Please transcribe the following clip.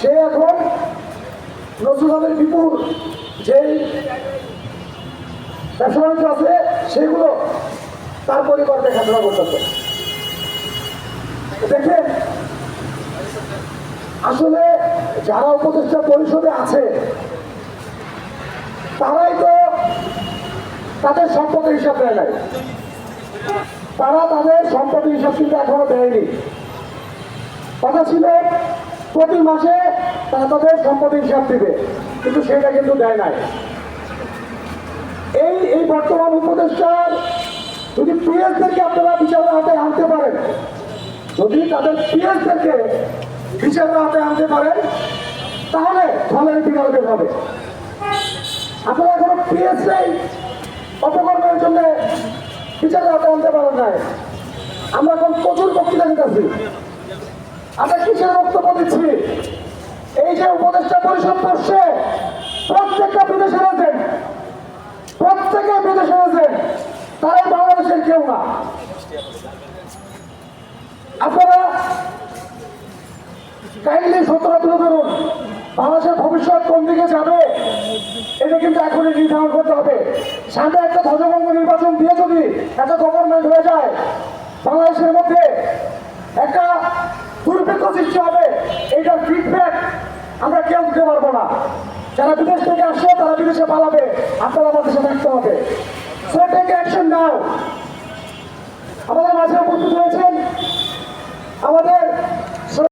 সে এখন নজরুলের বিপুল, যেই ব্যবসা আছে, সেগুলো তার পরিবার দেখাশোনা করতেছে দেখেন, আসলে যারা উপদেষ্টা পরিষদে আছে, তারাই তো তাদের সম্পদের হিসাব দেয় নাই। তারা তাদের সম্পদের হিসাব কিন্তু এখনও দেয়নি। কথা ছিল প্রতি মাসে তারা তাদের সম্পদের হিসাব দিবে, কিন্তু সেটা কিন্তু দেয় নাই। এই এই বর্তমান উপদেষ্টার যদি পিএসদেরকে আপনারা বিচারের হাতে আনতে পারেন, যদি তাদের পিএসদেরকে বিচারের হাতে আনতে পারেন, তাহলে ফলের বিকল্প হবে। আপনারা এখনও পিএস নেই, অপকর্মের জন্য বিচারের হাতে আনতে পারেন নাই। আমরা এখন প্রচুর বক্তৃতা দিতেছি। আমরা কিসের বক্তব্য দিচ্ছি? এই যে উপদেষ্টা পরিষদ করছে প্রত্যেকটা বিদেশে রয়েছেন প্রত্যেকে বিদেশে রয়েছেন তারাই বাংলাদেশের কেউ না। আপনারা কাইন্ডলি সত্যটা তুলে ধরুন বাংলাদেশের ভবিষ্যৎ কোন দিকে যাবে, এটা কিন্তু এখনই নির্ধারণ করতে হবে। সামনে একটা ধ্বজভঙ্গ নির্বাচন দিয়ে যদি একটা গভর্নমেন্ট হয়ে যায়, বাংলাদেশের মধ্যে একটা সৃষ্টি হবে। এইটার ফিডব্যাক আমরা কেউ দিতে পারব না। যারা বিদেশ থেকে আসছে তারা বিদেশে পালাবে। আপনারা আমাদের সাথে থাকতে হবে। সো টেক অ্যাকশন নাও আমাদের মাঝে উপস্থিত হয়েছেন